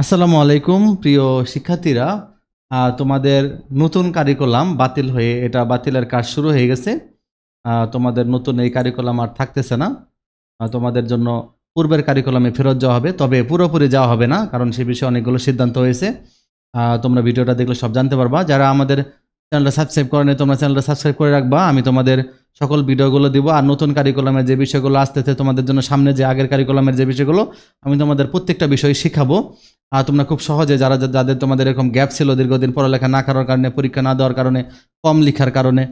আসসালামু আলাইকুম, প্রিয় শিক্ষার্থীরা। তোমাদের নতুন কারিকুলাম বাতিল হয়ে, এটা বাতিলের কাজ শুরু হয়ে গেছে। তোমাদের নতুন এই কারিকুলাম আর থাকতেছে না। তোমাদের জন্য পূর্বের কারিকুলামে ফেরত যাওয়া হবে, তবে পুরোপুরি যাওয়া হবে না, কারণ সে বিষয়ে অনেকগুলো সিদ্ধান্ত হয়েছে। তোমরা ভিডিওটা দেখলে সব জানতে পারবা। যারা আমাদের চ্যানেলটা সাবস্ক্রাইব করেনি, তোমরা চ্যানেলটা সাবস্ক্রাইব করে রাখবা। আমি তোমাদের সকল ভিডিওগুলো দিব। আর নতুন কারিকুলামের যে বিষয়গুলো আসতেছে, তোমাদের জন্য সামনে যে আগের কারিকুলামের যে বিষয়গুলো, আমি তোমাদের প্রত্যেকটা বিষয় শিখাবো। আর তোমরা খুব সহজে যারা, যাদের তোমাদের এরকম গ্যাপ ছিল দীর্ঘদিন পড়ালেখা না করার কারণে, পরীক্ষা না দেওয়ার কারণে, কম লেখার কারণে,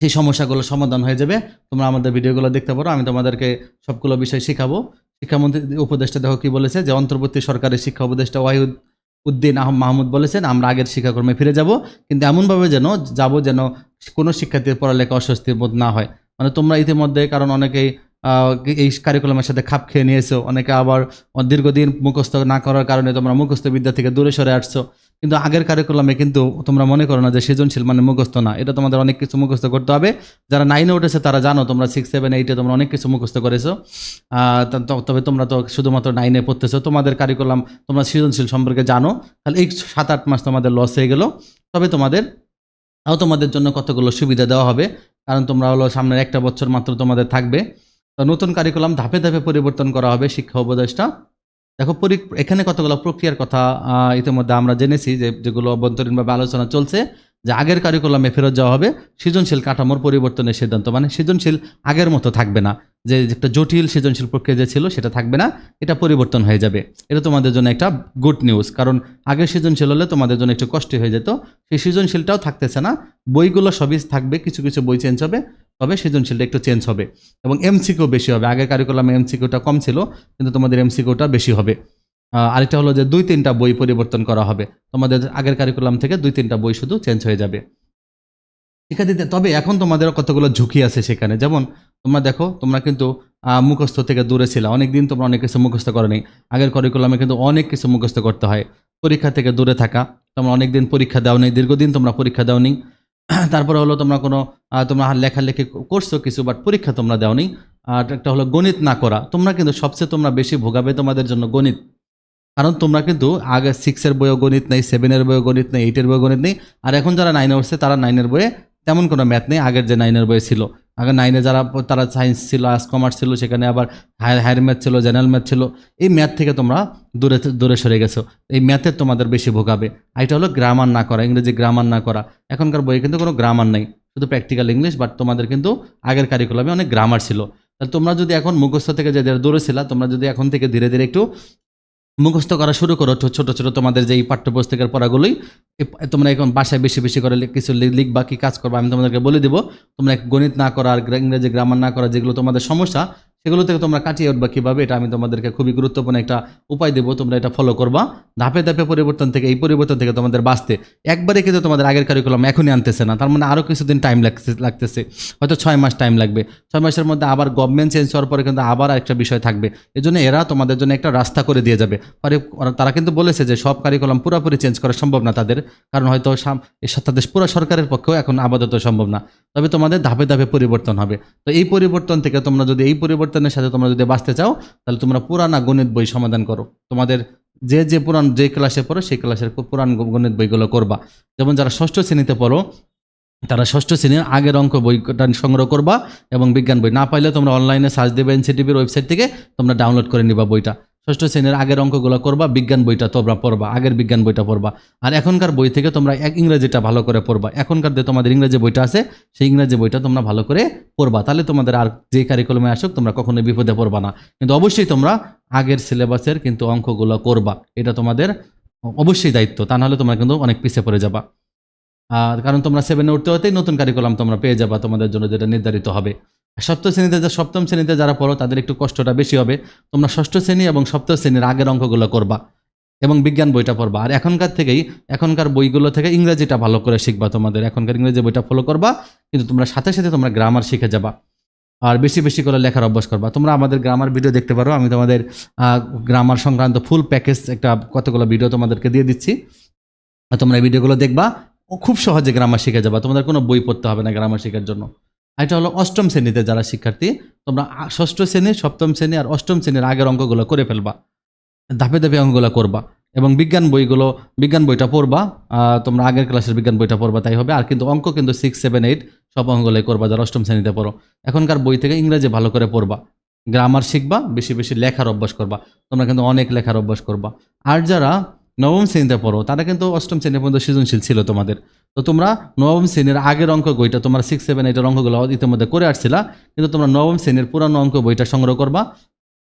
সেই সমস্যাগুলো সমাধান হয়ে যাবে, তোমরা আমাদের ভিডিওগুলো দেখতে পারো। আমি তোমাদেরকে সবগুলো বিষয় শিখাবো। শিক্ষামন্ত্রী, উপদেষ্টা দেখো কি বলেছে যে, অন্তর্বর্তী সরকারের শিক্ষা উপদেষ্টা ওয়াহিদ উদ্দিন আহম মাহমুদ বলেছেন, আমরা আগের শিক্ষাকর্মে ফিরে যাব, কিন্তু এমনভাবে যেন যাব যেন কোনো শিক্ষার্থীর পড়ালেখা অস্বস্তির বোধ না হয়। মানে তোমরা ইতিমধ্যে, কারণ অনেকেই এই কারিকুলামের সাথে খাপ খেয়ে নিয়েছো, অনেকে আবার দীর্ঘদিন মুখস্থ না করার কারণে তোমরা মুখস্থ বিদ্যা থেকে দূরে সরে আসছো। কিন্তু আগের কারিকুলামে কিন্তু তোমরা মনে করো না যে সৃজনশীল মানে মুখস্থ না। এটা তোমাদের অনেক কিছু মুখস্থ করতে হবে। যারা নাইনে উঠেছে তারা জানো তোমরা সিক্স সেভেন এইটে তোমরা অনেক কিছু মুখস্থ করেছ। তবে তোমরা তো শুধুমাত্র নাইনে পড়তেছো। তোমাদের কারিকুলাম তোমরা সৃজনশীল সম্পর্কে জানো। তাহলে এই সাত আট মাস তোমাদের লস হয়ে গেলো। তবে তোমাদের তাও তোমাদের জন্য কতগুলো সুবিধা দেওয়া হবে? কারণ তোমরা হলো সামনের একটা বছর মাত্র তোমাদের থাকবে। তো নতুন কারিকুলাম ধাপে ধাপে পরিবর্তন করা হবে শিক্ষা উপদেষ্টা। দেখো এখানে কতগুলো প্রক্রিয়ার কথা ইতিমধ্যে আমরা জেনেছি যে, যেগুলো অভ্যন্তরীণভাবে আলোচনা চলছে, যে আগের কারিকুলামে ফেরত যাওয়া হবে, সৃজনশীল কাঠামোর পরিবর্তনের সিদ্ধান্ত। মানে সৃজনশীল আগের মতো থাকবে না। যে একটা জটিল সৃজনশীল প্রক্রিয়া যে ছিল, সেটা থাকবে না, এটা পরিবর্তন হয়ে যাবে। এটা তোমাদের জন্য একটা গুড নিউজ কারণ আগের সৃজনশীল হলে তোমাদের জন্য একটু কষ্ট হয়ে যেত। সেই সৃজনশীলটাও থাকতেছে না। বইগুলো সবই থাকবে, কিছু কিছু বই চেঞ্জ হবে। তবে সৃজনশীলটা একটু চেঞ্জ হবে। এবং এমসিকিউ বেশি হবে। আগের কারিকুলামে এমসিকিউটা কম ছিল, কিন্তু তোমাদের এমসিকিউটা বেশি হবে। আরেকটা হলো যে দুই তিনটা বই পরিবর্তন করা হবে। তোমাদের আগের কারিকুলাম থেকে দুই তিনটা বই শুধু চেঞ্জ হয়ে যাবে। শিক্ষার্থীতে তবে এখন তোমাদের কতগুলো ঝুঁকি আছে সেখানে? যেমন, তোমরা দেখো, তোমরা কিন্তু মুখস্থ থেকে দূরে ছিল। অনেকদিন তোমরা অনেক কিছু মুখস্থ করো নি আগের কারিকুলামে কিন্তু অনেক কিছু মুখস্থ করতে হয়। পরীক্ষা থেকে দূরে থাকা। তোমরা অনেকদিন পরীক্ষা দাও নেই দীর্ঘদিন তোমরা পরীক্ষা দাও নি তারপরে হলো তোমরা কোনো তোমরা লেখালেখি করছ কিছু বাট পরীক্ষা তোমরা দেওনি। আর একটা হলো গণিত না করা। তোমরা কিন্তু সবচেয়ে তোমরা বেশি ভোগাবে তোমাদের জন্য গণিত। কারণ তোমরা কিন্তু আগে সিক্সের বইও গণিত নেই সেভেনের বইও গণিত নেই এইটের বইও গণিত নেই। আর এখন যারা নাইনে উঠছে, তারা নাইনের বইয়ে তেমন কোনো ম্যাথ নেই, আগের যে নাইনের বই ছিল। আগে নাইনে যারা তারা সায়েন্স ছিল আর্টস কমার্স ছিল, সেখানে আবার হায়ার হায়ার ম্যাথ ছিল জেনারেল ম্যাথ ছিল, এই ম্যাথ থেকে তোমরা দূরে দূরে সরে গেছো। এই ম্যাথের তোমাদের বেশি ভোগাবে। আর এটা হলো গ্রামার না করা, ইংরেজি গ্রামার না করা। এখনকার বইয়ে কিন্তু কোনো গ্রামার নেই, শুধু প্র্যাকটিক্যাল ইংলিশ বাট তোমাদের কিন্তু আগের কারিকুলামে অনেক গ্রামার ছিল। তাহলে তোমরা যদি এখন মুখস্থ থেকে যে দূরে ছিলা, তোমরা যদি এখন থেকে ধীরে ধীরে একটু মুখস্থ করা শুরু করো, ছোট ছোট তোমাদের যে এই পাঠ্যপুস্তকের পড়াগুলোই। তোমরা এখন বাসায় বেশি বেশি করে কিছু লিখ লিখবা কি কাজ করবা, আমি তোমাদেরকে বলে দিব। তোমরা গণিত না করা আর ইংরেজি গ্রামার না করা যেগুলো তোমাদের সমস্যা সেগুলো থেকে তোমরা কাটিয়ে উঠবা কীভাবে, এটা আমি তোমাদেরকে খুবই গুরুত্বপূর্ণ একটা উপায় দেবো, তোমরা এটা ফলো করবা। ধাপে ধাপে পরিবর্তন থেকে, এই পরিবর্তন থেকে তোমাদের বাঁচতে। একবারে কিন্তু তোমাদের আগের কারিকুলাম এখনই আনতেছে না, তার মানে আরও কিছুদিন টাইম লাগতে লাগতেছে। হয়তো ছয় মাস টাইম লাগবে। ছয় মাসের মধ্যে আবার গভর্নমেন্ট চেঞ্জ হওয়ার পরে কিন্তু আবার একটা বিষয় থাকবে। এই জন্য এরা তোমাদের জন্য একটা রাস্তা করে দিয়ে যাবে। তারা কিন্তু বলেছে যে সব কারিকুলাম পুরোপুরি চেঞ্জ করা সম্ভব না তাদের, কারণ হয়তো তাদের পুরো সরকারের পক্ষেও এখন আপাতত সম্ভব না। তবে তোমাদের ধাপে ধাপে পরিবর্তন হবে। তো এই পরিবর্তন থেকে তোমরা যদি এই পরিবর্তনের সাথে তোমরা যদি বাঁচতে চাও, তাহলে তোমরা পুরানা গণিত বই সমাধান করো। তোমাদের যে যে পুরান যে ক্লাসে পড়ো, সেই ক্লাসের পুরান গণিত বইগুলো করবা। যেমন যারা ষষ্ঠ শ্রেণীতে পড়ো, তারা ষষ্ঠ শ্রেণির আগের অঙ্ক বইটা সংগ্রহ করবা এবং বিজ্ঞান বই না পাইলে তোমরা অনলাইনে সার্চ দেবে এনসিটিভির ওয়েবসাইট থেকে তোমরা ডাউনলোড করে নিবা বইটা। ষষ্ঠ শ্রেণির আগের অঙ্কগুলো করবা বিজ্ঞান বইটা তোমরা পড়বা, আগের বিজ্ঞান বইটা পড়বা। আর এখনকার বই থেকে তোমরা এক ইংরেজিটা ভালো করে পড়বা। এখনকার যে তোমাদের ইংরেজি বইটা আছে, সেই ইংরেজি বইটা তোমরা ভালো করে পড়বা। তাহলে তোমাদের আর যে কারিকুলামে আসুক, তোমরা কখনোই বিপদে পড়বা না। কিন্তু অবশ্যই তোমরা আগের সিলেবাসের কিন্তু অঙ্কগুলো করবা। এটা তোমাদের অবশ্যই দায়িত্ব। তা নাহলে তোমরা কিন্তু অনেক পিছিয়ে পড়ে যাবা। আর কারণ তোমরা সেভেনে উঠতে হতেই নতুন কারিকুলাম তোমরা পেয়ে যাবা। তোমাদের জন্য যেটা নির্ধারিত হবে। সপ্তম শ্রেণীতে যা সপ্তম শ্রেণীতে যারা পড়ো, তাদের একটু কষ্টটা বেশি হবে। তোমরা ষষ্ঠ শ্রেণি এবং সপ্তম শ্রেণির আগের অঙ্কগুলো করবা এবং বিজ্ঞান বইটা পড়বা। আর এখনকার থেকেই, এখনকার বইগুলো থেকে ইংরেজিটা ভালো করে শিখবা তোমাদের। এখনকার ইংরেজি বইটা ফলো করবা, কিন্তু তোমরা সাথে সাথে তোমরা গ্রামার শিখে যাবা। আর বেশি বেশি করে লেখার অভ্যাস করবা। তোমরা আমাদের গ্রামার ভিডিও দেখতে পারো। আমি তোমাদের গ্রামার সংক্রান্ত ফুল প্যাকেজ একটা কতগুলো ভিডিও তোমাদেরকে দিয়ে দিচ্ছি। তোমরা এই ভিডিওগুলো দেখবা খুব সহজে গ্রামার শিখে যাবা। তোমাদের কোনো বই পড়তে হবে না গ্রামার শেখার জন্য। এটা হলো অষ্টম শ্রেণীতে যারা শিক্ষার্থী, তোমরা ষষ্ঠ শ্রেণি, সপ্তম শ্রেণি আর অষ্টম শ্রেণির আগের অঙ্কগুলো করে ফেলবা, ধাপে ধাপে অঙ্কগুলো করবা এবং বিজ্ঞান বইগুলো, বিজ্ঞান বইটা পড়বা তোমরা আগের ক্লাসের বিজ্ঞান বইটা পড়বা, তাই হবে। আর কিন্তু অঙ্ক কিন্তু সিক্স সেভেন এইট সব অঙ্কগুলোই করবা যারা অষ্টম শ্রেণীতে পড়ো। এখনকার বই থেকে ইংরেজি ভালো করে পড়বা গ্রামার শিখবা, বেশি বেশি লেখার অভ্যাস করবা, তোমরা কিন্তু অনেক লেখার অভ্যাস করবা। আর যারা নবম শ্রেণীতে পড়ো, তারা কিন্তু অষ্টম শ্রেণি পর্যন্ত সৃজনশীল ছিল তোমাদের। তো তোমরা নবম শ্রেণির আগের অঙ্ক বইটা, তোমরা সিক্স সেভেন এইটের অঙ্কগুলো ইতিমধ্যে করে আসছিলা, কিন্তু তোমরা নবম শ্রেণির পুরানো অঙ্ক বইটা সংগ্রহ করবা।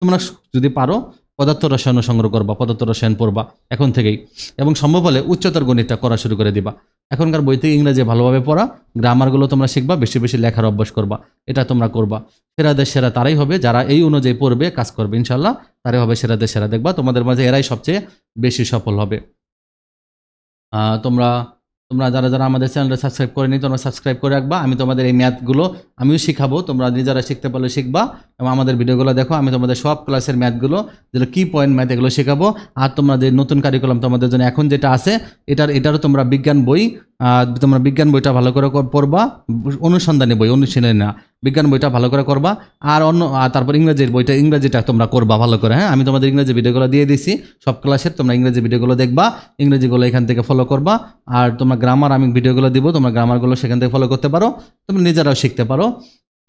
তোমরা যদি পারো, পদার্থ রসায়নও সংগ্রহ করবা, পদার্থ রসায়ন পড়বা, এখন থেকেই। এবং সম্ভব হলে উচ্চতর গণিতটা করা শুরু করে দিবা। এখনকার বইতে ইংরেজি ভালোভাবে পড়া, গ্রামারগুলো তোমরা শিখবা, বেশি বেশি লেখার অভ্যাস করবা, এটা তোমরা করবা। সেরাদের সেরা তারাই হবে, যারা এই অনুযায়ী পড়বে, কাজ করবে ইনশাল্লাহ তারাই হবে সেরাদের সেরা দেখবা। তোমাদের মাঝে এরাই সবচেয়ে বেশি সফল হবে। তোমরা তোমরা যারা যারা আমাদের চ্যানেলটা সাবস্ক্রাইব করেনি, তোমরা সাবস্ক্রাইব করে রাখবা। আমি তোমাদের এই ম্যাথগুলো, আমিও শিখাবো। তোমরা নিজেরা শিখতে পারলে শিখবা এবং আমাদের ভিডিওগুলো দেখো। আমি তোমাদের সব ক্লাসের ম্যাথগুলো, যেগুলো কি পয়েন্ট ম্যাথ এগুলো শেখাবো। আর তোমরা যে নতুন কারিকুলাম তোমাদের জন্য এখন যেটা আছে, এটার, এটারও তোমরা বিজ্ঞান বই তোমরা বিজ্ঞান বইটা ভালো করে কর- পড়বা। অনুসন্ধানী বই, অনুশীলনী না। বিজ্ঞান বইটা ভালো করে করবা। আর অন্য, আর তারপর ইংরেজির বইটা, ইংরেজিটা তোমরা করবা ভালো করে হ্যাঁ? আমি তোমাদের ইংরেজি ভিডিওগুলো দিয়ে দিছি, সব ক্লাসের তোমরা ইংরেজি ভিডিওগুলো দেখবা, ইংরেজিগুলো এখান থেকে ফলো করবা, আর তোমরা গ্রামার আমি ভিডিওগুলো দিব, তোমরা গ্রামারগুলো সেখান থেকে ফলো করতে পারো, তোমরা নিজেরাও শিখতে পারো।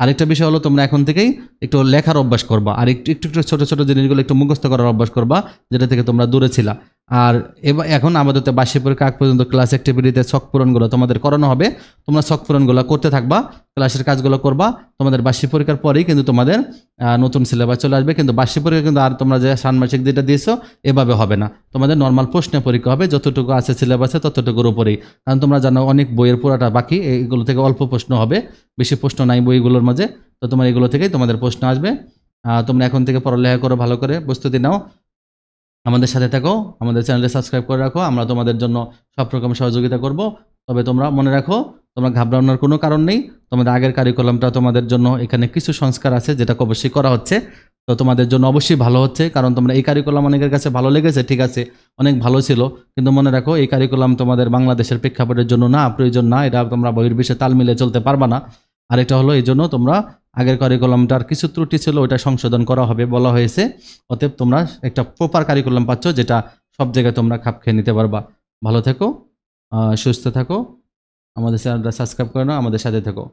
আরেকটা বিষয় হলো তোমরা এখন থেকেই একটু লেখার অভ্যাস করবা, আর একটু একটু একটু ছোটো ছোটো জিনিসগুলো একটু মুখস্থ করার অভ্যাস করবা, যেটা থেকে তোমরা দূরে ছিলা। আর এখন আমাদের তো বার্ষিক পরীক্ষা আগ পর্যন্ত ক্লাস অ্যাক্টিভিটিতে ছক পূরণগুলো তোমাদের করানো হবে। তোমরা ছক পূরণগুলো করতে থাকবা ক্লাসের কাজগুলো করবা, তোমাদের বার্ষিক পরীক্ষার পরেই কিন্তু তোমাদের নতুন সিলেবাস চলে আসবে। কিন্তু বার্ষিক পরীক্ষা কিন্তু আর তোমরা যে ষান্মাসিক যেটা দিয়েছ, এভাবে হবে না। তোমাদের নর্মাল প্রশ্নে পরীক্ষা হবে, যতটুকু আছে সিলেবাসে ততটুকুর উপরেই। কারণ তোমরা জানো অনেক বইয়ের পুরাটা বাকি এইগুলো থেকে অল্প প্রশ্ন হবে। বেশি প্রশ্ন নাই বইগুলোর মাঝে। তো তোমার এগুলো থেকেই তোমাদের প্রশ্ন আসবে। তোমরা এখন থেকে পড়ালেখা করো, ভালো করে প্রস্তুতি নাও। আমাদের সাথে থাকো, আমাদের চ্যানেলটা সাবস্ক্রাইব করে রাখো, আমরা তোমাদের জন্য সব রকম সহযোগিতা করব। তবে তোমরা মনে রাখো, তোমরা ঘাবড়ানোর কোনো কারণ নেই, তোমাদের আগের কারিকুলামটা তোমাদের জন্য এখানে কিছু সংস্কার আছে যেটা অবশ্যই করা হচ্ছে। তো তোমাদের জন্য অবশ্যই ভালো হচ্ছে, কারণ তোমরা এই কারিকুলাম অনেকের কাছে ভালো লেগেছে, ঠিক আছে, অনেক ভালো ছিল, কিন্তু মনে রাখো, এই কারিকুলাম তোমাদের বাংলাদেশের প্রেক্ষাপটের জন্য না প্রয়োজন না, এটা তোমরা বহির্বিশ্বে তাল মিলে চলতে পারবা না। আরেকটা হলো, এই জন্য তোমরা আগের কারিকুলামটার কিছু ত্রুটি ছিল ওটা সংশোধন করা হবে বলা হয়েছে। অতএব তোমরা একটা প্রপার কারিকুলাম পাচ্ছ, যেটা সব জায়গায় তোমরা খাপ খেয়ে নিতে পারবা। ভালো থেকো সুস্থ থাকো, আমাদের চ্যানেলটা সাবস্ক্রাইব করে নাও, আমাদের সাথে থেকো।